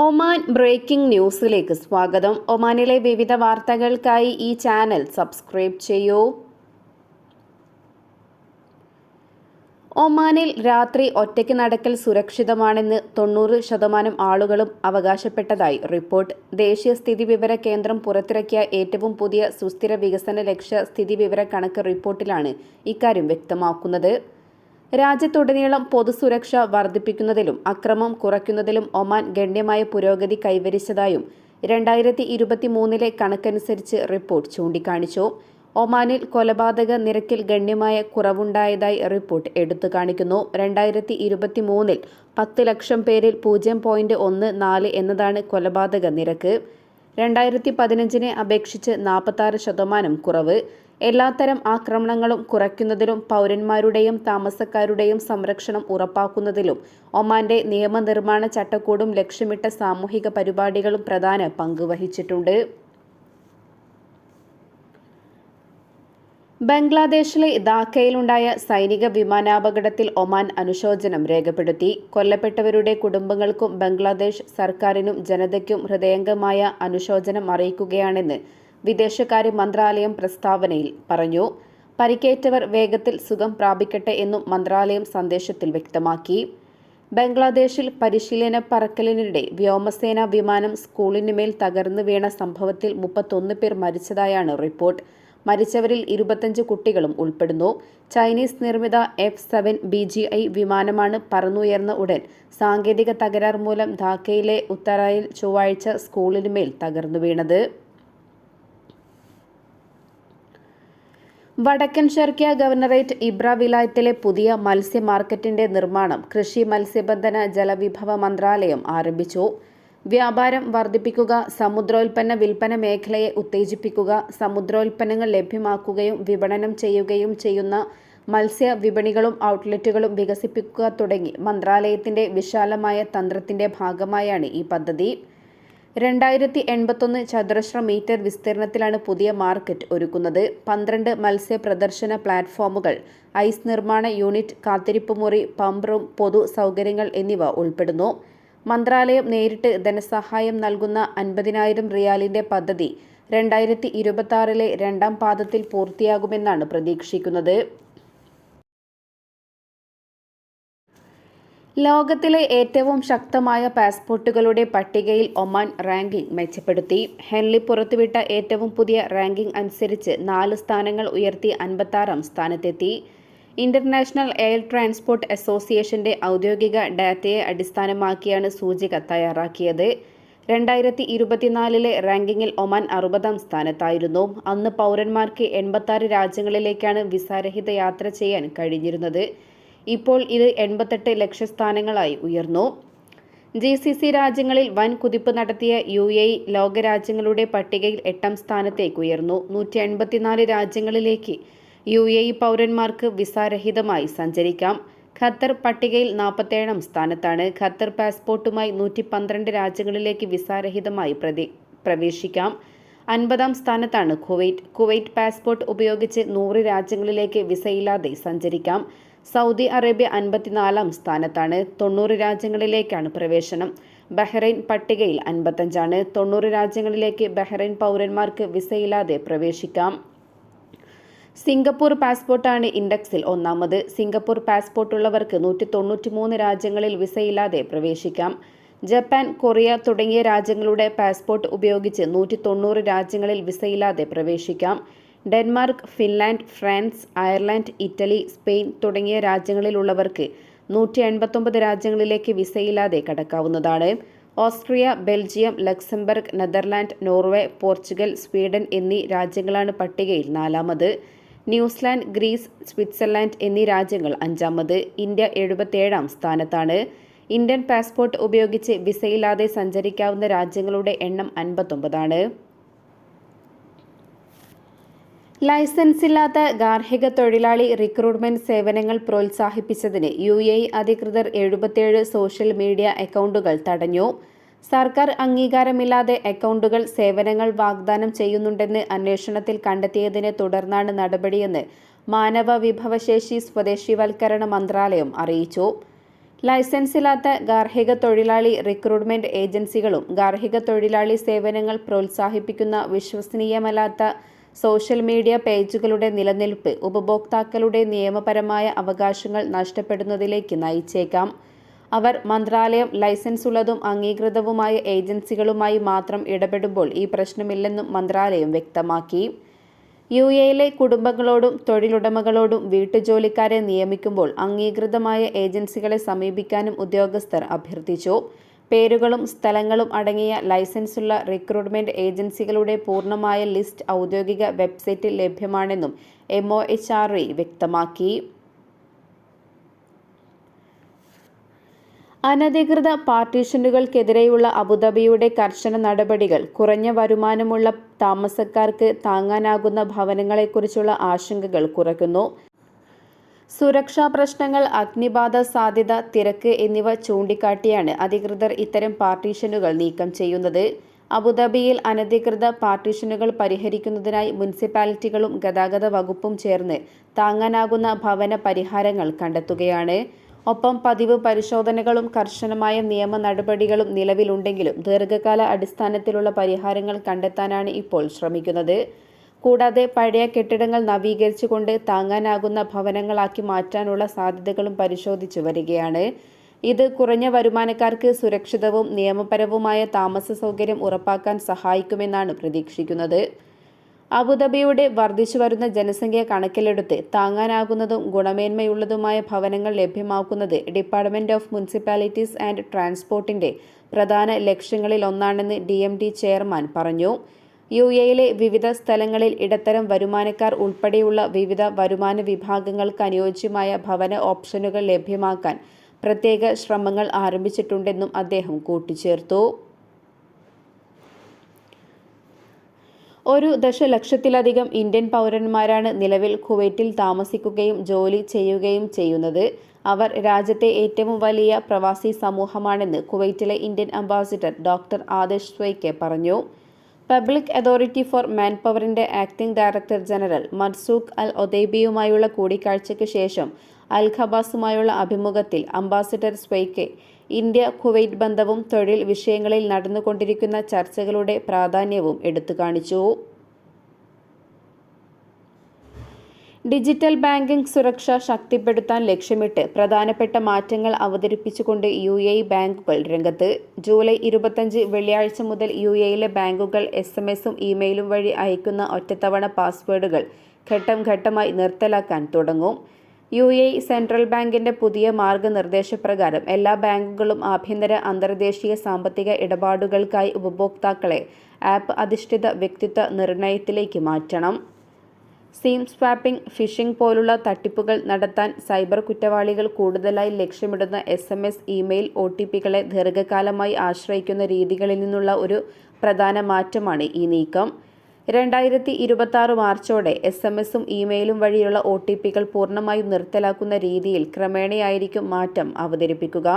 Oman breaking ന്യൂസിലേക്ക് സ്വാഗതം. ഒമാനിലെ വിവിധ വാർത്തകൾക്കായി ഈ ചാനൽ സബ്സ്ക്രൈബ് ചെയ്യൂ. ഒമാനിൽ രാത്രി ഒറ്റയ്ക്ക് നടക്കൽ സുരക്ഷിതമാണെന്ന് തൊണ്ണൂറ് ശതമാനം ആളുകളും അവകാശപ്പെട്ടതായി റിപ്പോർട്ട്. ദേശീയ സ്ഥിതി വിവര കേന്ദ്രം പുറത്തിറക്കിയ ഏറ്റവും പുതിയ സുസ്ഥിര വികസന ലക്ഷ്യ സ്ഥിതി വിവര കണക്ക് റിപ്പോർട്ടിലാണ് ഇക്കാര്യം വ്യക്തമാക്കുന്നത്. രാജ്യത്തുടനീളം പൊതുസുരക്ഷ വർദ്ധിപ്പിക്കുന്നതിലും അക്രമം കുറയ്ക്കുന്നതിലും ഒമാൻ ഗണ്യമായ പുരോഗതി കൈവരിച്ചതായും രണ്ടായിരത്തി ഇരുപത്തി മൂന്നിലെ കണക്കനുസരിച്ച് റിപ്പോർട്ട് ചൂണ്ടിക്കാണിച്ചു. ഒമാനിൽ കൊലപാതക നിരക്കിൽ ഗണ്യമായ കുറവുണ്ടായതായി റിപ്പോർട്ട് എടുത്തു കാണിക്കുന്നു രണ്ടായിരത്തി ഇരുപത്തി മൂന്നിൽ പത്ത് ലക്ഷം പേരിൽ പൂജ്യം പോയിന്റ് ഒന്ന് നാല് എന്നതാണ് കൊലപാതക നിരക്ക്. രണ്ടായിരത്തി പതിനഞ്ചിനെ അപേക്ഷിച്ച് നാൽപ്പത്താറ് ശതമാനം കുറവ്. എല്ലാത്തരം ആക്രമണങ്ങളും കുറയ്ക്കുന്നതിലും പൗരന്മാരുടെയും താമസക്കാരുടെയും സംരക്ഷണം ഉറപ്പാക്കുന്നതിലും ഒമാന്റെ നിയമനിർമ്മാണ ചട്ടക്കൂടും ലക്ഷ്യമിട്ട സാമൂഹിക പരിപാടികളും പ്രധാന പങ്ക് വഹിച്ചിട്ടുണ്ട്. ബംഗ്ലാദേശിലെ ധാക്കയിലുണ്ടായ സൈനിക വിമാനാപകടത്തിൽ ഒമാൻ അനുശോചനം രേഖപ്പെടുത്തി. കൊല്ലപ്പെട്ടവരുടെ കുടുംബങ്ങൾക്കും ബംഗ്ലാദേശ് സർക്കാരിനും ജനതയ്ക്കും ഹൃദയംഗമായ അനുശോചനം അറിയിക്കുകയാണെന്ന് വിദേശകാര്യ മന്ത്രാലയം പ്രസ്താവനയിൽ പറഞ്ഞു. പരിക്കേറ്റവർ വേഗത്തിൽ സുഖം പ്രാപിക്കട്ടെ എന്നും മന്ത്രാലയം സന്ദേശത്തിൽ വ്യക്തമാക്കി. ബംഗ്ലാദേശിൽ പരിശീലന പറക്കലിനിടെ വ്യോമസേന വിമാനം സ്കൂളിനുമേൽ തകർന്നു വീണ സംഭവത്തിൽ മുപ്പത്തൊന്ന് പേർ മരിച്ചതായാണ് റിപ്പോർട്ട്. മരിച്ചവരിൽ ഇരുപത്തഞ്ച് കുട്ടികളും ഉൾപ്പെടുന്നു. ചൈനീസ് നിർമ്മിത F seven B G I വിമാനമാണ് പറന്നുയർന്ന ഉടൻ സാങ്കേതിക തകരാർ മൂലം ധാക്കയിലെ ഉത്തറായിൽ ചൊവ്വാഴ്ച സ്കൂളിനുമേൽ തകർന്നു വീണത്. വടക്കൻ ഷർക്കിയ ഗവർണറേറ്റ് ഇബ്ര വിലായത്തിലെ പുതിയ മത്സ്യ മാർക്കറ്റിന്റെ നിർമ്മാണം കൃഷി മത്സ്യബന്ധന ജലവിഭവ മന്ത്രാലയം ആരംഭിച്ചു. വ്യാപാരം വർദ്ധിപ്പിക്കുക സമുദ്രോൽപ്പന്ന വിൽപ്പന മേഖലയെ ഉത്തേജിപ്പിക്കുക സമുദ്രോൽപ്പന്നങ്ങൾ ലഭ്യമാക്കുകയും വിപണനം ചെയ്യുകയും ചെയ്യുന്ന മത്സ്യ വിപണികളും ഔട്ട്ലെറ്റുകളും വികസിപ്പിക്കുക തുടങ്ങി മന്ത്രാലയത്തിന്റെ വിശാലമായ തന്ത്രത്തിന്റെ ഭാഗമായാണ് ഈ പദ്ധതി. രണ്ടായിരത്തി എൺപത്തൊന്ന് ചതുരശ്ര മീറ്റർ വിസ്തീർണത്തിലാണ് പുതിയ മാർക്കറ്റ് ഒരുക്കുന്നത്. പന്ത്രണ്ട് മത്സ്യ പ്രദർശന പ്ലാറ്റ്ഫോമുകൾ ഐസ് നിർമ്മാണ യൂണിറ്റ് കാത്തിരിപ്പ് മുറി പമ്പ് റൂം പൊതു സൗകര്യങ്ങൾ എന്നിവ ഉൾപ്പെടുന്നു. മന്ത്രാലയം നേരിട്ട് ധനസഹായം നൽകുന്ന അൻപതിനായിരം റിയാലിന്റെ പദ്ധതി രണ്ടായിരത്തി ഇരുപത്തി രണ്ടാം പാദത്തിൽ പൂർത്തിയാകുമെന്നാണ് പ്രതീക്ഷിക്കുന്നത്. ലോകത്തിലെ ഏറ്റവും ശക്തമായ പാസ്പോർട്ടുകളുടെ പട്ടികയിൽ ഒമാൻ റാങ്കിംഗ് മെച്ചപ്പെടുത്തി. ഹെൻലി പുറത്തുവിട്ട ഏറ്റവും പുതിയ റാങ്കിംഗ് അനുസരിച്ച് നാല് സ്ഥാനങ്ങൾ ഉയർത്തി അൻപത്താറാം സ്ഥാനത്തെത്തി. ഇന്റർനാഷണൽ എയർ ട്രാൻസ്പോർട്ട് അസോസിയേഷന്റെ ഔദ്യോഗിക ഡാറ്റയെ അടിസ്ഥാനമാക്കിയാണ് സൂചിക തയ്യാറാക്കിയത്. രണ്ടായിരത്തി ഇരുപത്തിനാലിലെ റാങ്കിങ്ങിൽ ഒമാൻ അറുപതാം സ്ഥാനത്തായിരുന്നു. അന്ന് പൗരന്മാർക്ക് എൺപത്താറ് രാജ്യങ്ങളിലേക്കാണ് വിസാരഹിത യാത്ര ചെയ്യാൻ കഴിഞ്ഞിരുന്നത്. ഇപ്പോൾ ഇത് എൺപത്തെട്ട് ലക്ഷസ്ഥാനങ്ങളായി ഉയർന്നു. ജി സി സി രാജ്യങ്ങളിൽ വൻ കുതിപ്പ് നടത്തിയ യു എ ലോകരാജ്യങ്ങളുടെ പട്ടികയിൽ എട്ടാം സ്ഥാനത്തേക്ക് ഉയർന്നു. നൂറ്റി എൺപത്തിനാല് രാജ്യങ്ങളിലേക്ക് യു എ പൗരന്മാർക്ക് വിസാരഹിതമായി സഞ്ചരിക്കാം. ഖത്തർ പട്ടികയിൽ നാൽപ്പത്തേഴാം സ്ഥാനത്താണ്. ഖത്തർ പാസ്പോർട്ടുമായി നൂറ്റി പന്ത്രണ്ട് രാജ്യങ്ങളിലേക്ക് വിസാരഹിതമായി പ്രതി പ്രവേശിക്കാം. അൻപതാം സ്ഥാനത്താണ് കുവൈറ്റ്. കുവൈറ്റ് പാസ്പോർട്ട് ഉപയോഗിച്ച് നൂറ് രാജ്യങ്ങളിലേക്ക് വിസയില്ലാതെ സഞ്ചരിക്കാം. സൗദി അറേബ്യ അൻപത്തിനാലാം സ്ഥാനത്താണ് തൊണ്ണൂറ് രാജ്യങ്ങളിലേക്കാണ് പ്രവേശനം. ബഹ്റൈൻ പട്ടികയിൽ അൻപത്തഞ്ചാണ്. തൊണ്ണൂറ് രാജ്യങ്ങളിലേക്ക് ബഹ്റൈൻ പൗരന്മാർക്ക് വിസയില്ലാതെ പ്രവേശിക്കാം. സിംഗപ്പൂർ പാസ്പോർട്ടാണ് ഇൻഡെക്സിൽ ഒന്നാമത്. സിംഗപ്പൂർ പാസ്പോർട്ടുള്ളവർക്ക് നൂറ്റി തൊണ്ണൂറ്റി മൂന്ന് രാജ്യങ്ങളിൽ വിസയില്ലാതെ പ്രവേശിക്കാം. ജപ്പാൻ കൊറിയ തുടങ്ങിയ രാജ്യങ്ങളുടെ പാസ്പോർട്ട് ഉപയോഗിച്ച് നൂറ്റി തൊണ്ണൂറ് രാജ്യങ്ങളിൽ വിസയില്ലാതെ പ്രവേശിക്കാം. Denmark Finland France Ireland Italy Spain തുടങ്ങിയ രാജ്യങ്ങളിലുള്ളവർക്ക് നൂറ്റി എൺപത്തൊമ്പത് രാജ്യങ്ങളിലേക്ക് വിസയില്ലാതെ കടക്കാവുന്നതാണ്. Austria Belgium Luxembourg Netherland Norway Portugal Sweden എന്നീ രാജ്യങ്ങളാണ് പട്ടികയിൽ നാലാമത്. ന്യൂസിലാൻഡ് ഗ്രീസ് സ്വിറ്റ്സർലാൻഡ് എന്നീ രാജ്യങ്ങൾ അഞ്ചാമത്. ഇന്ത്യ എഴുപത്തേഴാം സ്ഥാനത്താണ്. ഇന്ത്യൻ പാസ്പോർട്ട് ഉപയോഗിച്ച് വിസയില്ലാതെ സഞ്ചരിക്കാവുന്ന രാജ്യങ്ങളുടെ എണ്ണം അൻപത്തൊമ്പതാണ്. ലൈസൻസ് ഇല്ലാത്ത ഗാർഹിക തൊഴിലാളി റിക്രൂട്ട്മെന്റ് സേവനങ്ങൾ പ്രോത്സാഹിപ്പിച്ചതിന് യു എ അധികൃതർ എഴുപത്തിയേഴ് സോഷ്യൽ മീഡിയ അക്കൗണ്ടുകൾ തടഞ്ഞു. സർക്കാർ അംഗീകാരമില്ലാതെ അക്കൗണ്ടുകൾ സേവനങ്ങൾ വാഗ്ദാനം ചെയ്യുന്നുണ്ടെന്ന് അന്വേഷണത്തിൽ കണ്ടെത്തിയതിനെ തുടർന്നാണ് നടപടിയെന്ന് മാനവ വിഭവശേഷി സ്വദേശിവൽക്കരണ മന്ത്രാലയം അറിയിച്ചു. ലൈസൻസില്ലാത്ത ഗാർഹിക തൊഴിലാളി റിക്രൂട്ട്മെന്റ് ഏജൻസികളും ഗാർഹിക തൊഴിലാളി സേവനങ്ങൾ പ്രോത്സാഹിപ്പിക്കുന്ന വിശ്വസനീയമല്ലാത്ത സോഷ്യൽ മീഡിയ പേജുകളുടെ നിലനിൽപ്പ് ഉപഭോക്താക്കളുടെ നിയമപരമായ അവകാശങ്ങൾ നഷ്ടപ്പെടുന്നതിലേക്ക് നയിച്ചേക്കാം. അവർ മന്ത്രാലയം ലൈസൻസ് ഉള്ളതും അംഗീകൃതവുമായ ഏജൻസികളുമായി മാത്രം ഇടപെടുമ്പോൾ ഈ പ്രശ്നമില്ലെന്നും മന്ത്രാലയം വ്യക്തമാക്കി. യു എയിലെ കുടുംബങ്ങളോടും തൊഴിലുടമകളോടും വീട്ടുജോലിക്കാരെ നിയമിക്കുമ്പോൾ അംഗീകൃതമായ ഏജൻസികളെ സമീപിക്കാനും ഉദ്യോഗസ്ഥർ അഭ്യർത്ഥിച്ചു. പേരുകളും സ്ഥലങ്ങളും അടങ്ങിയ ലൈസൻസുള്ള റിക്രൂട്ട്മെന്റ് ഏജൻസികളുടെ പൂർണമായ ലിസ്റ്റ് ഔദ്യോഗിക വെബ്സൈറ്റിൽ ലഭ്യമാണെന്നും M O H R E വ്യക്തമാക്കി. അനധികൃത പാർട്ടീഷനുകൾക്കെതിരെയുള്ള അബുദാബിയുടെ കർശന നടപടികൾ കുറഞ്ഞ വരുമാനമുള്ള താമസക്കാർക്ക് താങ്ങാനാകുന്ന ഭവനങ്ങളെക്കുറിച്ചുള്ള ആശങ്കകൾ കുറയ്ക്കുന്നു. സുരക്ഷാ പ്രശ്നങ്ങൾ അഗ്നിബാധ സാധ്യത തിരക്ക് എന്നിവ ചൂണ്ടിക്കാട്ടിയാണ് അധികൃതർ ഇത്തരം പാർട്ടീഷനുകൾ നീക്കം ചെയ്യുന്നത്. അബുദാബിയിൽ അനധികൃത പാർട്ടീഷനുകൾ പരിഹരിക്കുന്നതിനായി മുനിസിപ്പാലിറ്റികളും ഗതാഗത വകുപ്പും ചേർന്ന് താങ്ങാനാകുന്ന ഭവന പരിഹാരങ്ങൾ കണ്ടെത്തുകയാണ്. ഒപ്പം പതിവ് പരിശോധനകളും കർശനമായ നിയമ നടപടികളും നിലവിലുണ്ടെങ്കിലും ദീർഘകാല അടിസ്ഥാനത്തിലുള്ള പരിഹാരങ്ങൾ കണ്ടെത്താനാണ് ഇപ്പോൾ ശ്രമിക്കുന്നത്. കൂടാതെ പഴയ കെട്ടിടങ്ങൾ നവീകരിച്ചുകൊണ്ട് താങ്ങാനാകുന്ന ഭവനങ്ങളാക്കി മാറ്റാനുള്ള സാധ്യതകളും പരിശോധിച്ചു വരികയാണ്. ഇത് കുറഞ്ഞ വരുമാനക്കാർക്ക് സുരക്ഷിതവും നിയമപരവുമായ താമസ സൗകര്യം ഉറപ്പാക്കാൻ സഹായിക്കുമെന്നാണ് പ്രതീക്ഷിക്കുന്നത്. അബുദാബിയുടെ വർദ്ധിച്ചു വരുന്ന ജനസംഖ്യ കണക്കിലെടുത്ത് താങ്ങാനാകുന്നതും ഗുണമേന്മയുള്ളതുമായ ഭവനങ്ങൾ ലഭ്യമാക്കുന്നത് ഡിപ്പാർട്ട്മെന്റ് ഓഫ് മുനിസിപ്പാലിറ്റീസ് ആൻഡ് ട്രാൻസ്പോർട്ടിന്റെ പ്രധാന ലക്ഷ്യങ്ങളിൽ ഒന്നാണെന്ന് ഡി ചെയർമാൻ പറഞ്ഞു. യു എയിലെ വിവിധ സ്ഥലങ്ങളിൽ ഇടത്തരം വരുമാനക്കാർ ഉൾപ്പെടെയുള്ള വിവിധ വരുമാന വിഭാഗങ്ങൾക്ക് അനുയോജ്യമായ ഭവന ഓപ്ഷനുകൾ ലഭ്യമാക്കാൻ പ്രത്യേക ശ്രമങ്ങൾ ആരംഭിച്ചിട്ടുണ്ടെന്നും അദ്ദേഹം കൂട്ടിച്ചേർത്തു. ഒരു ദശലക്ഷത്തിലധികം ഇന്ത്യൻ പൗരന്മാരാണ് നിലവിൽ കുവൈറ്റിൽ താമസിക്കുകയും ജോലി ചെയ്യുകയും ചെയ്യുന്നത്. അവർ രാജ്യത്തെ ഏറ്റവും വലിയ പ്രവാസി സമൂഹമാണെന്ന് കുവൈറ്റിലെ Indian ambassador doctor Adarsh Swaika പറഞ്ഞു. പബ്ലിക് അതോറിറ്റി ഫോർ മാൻ പവറിന്റെ acting director general Marzouq Al ഒദൈബിയുമായുള്ള കൂടിക്കാഴ്ചയ്ക്ക് ശേഷം അൽ ഖബാസുമായുള്ള അഭിമുഖത്തിൽ അംബാസിഡർ സ്വൈക്കെ ഇന്ത്യ കുവൈറ്റ് ബന്ധവും തൊഴിൽ വിഷയങ്ങളിൽ നടന്നുകൊണ്ടിരിക്കുന്ന ചർച്ചകളുടെ പ്രാധാന്യവും എടുത്തുകാണിച്ചു. ഡിജിറ്റൽ ബാങ്കിംഗ് സുരക്ഷ ശക്തിപ്പെടുത്താൻ ലക്ഷ്യമിട്ട് പ്രധാനപ്പെട്ട മാറ്റങ്ങൾ അവതരിപ്പിച്ചുകൊണ്ട് യു എ ബാങ്കുകൾ രംഗത്ത്. ജൂലൈ ഇരുപത്തഞ്ച് വെള്ളിയാഴ്ച മുതൽ യു എയിലെ ബാങ്കുകൾ എസ് എം എസും ഇമെയിലും വഴി അയക്കുന്ന ഒറ്റത്തവണ പാസ്വേഡുകൾ ഘട്ടം ഘട്ടമായി നിർത്തലാക്കാൻ തുടങ്ങും. യു എ സെൻട്രൽ ബാങ്കിന്റെ പുതിയ മാർഗനിർദ്ദേശപ്രകാരം എല്ലാ ബാങ്കുകളും ആഭ്യന്തര അന്തർദേശീയ സാമ്പത്തിക ഇടപാടുകൾക്കായി ഉപഭോക്താക്കളെ ആപ്പ് അധിഷ്ഠിത വ്യക്തിത്വ നിർണയത്തിലേക്ക് മാറ്റണം. സീം സ്വാപ്പിംഗ് ഫിഷിംഗ് പോലുള്ള തട്ടിപ്പുകൾ നടത്താൻ സൈബർ കുറ്റവാളികൾ കൂടുതലായി ലക്ഷ്യമിടുന്ന S M S email O T പികളെ ദീർഘകാലമായി ആശ്രയിക്കുന്ന രീതികളിൽ നിന്നുള്ള ഒരു പ്രധാന മാറ്റമാണ് ഈ നീക്കം. രണ്ടായിരത്തി ഇരുപത്തി മാർച്ചോടെ എസ് എം എസും ഇമെയിലും വഴിയുള്ള ഒ ടി പികൾ പൂർണമായും നിർത്തലാക്കുന്ന രീതിയിൽ ക്രമേണയായിരിക്കും മാറ്റം അവതരിപ്പിക്കുക.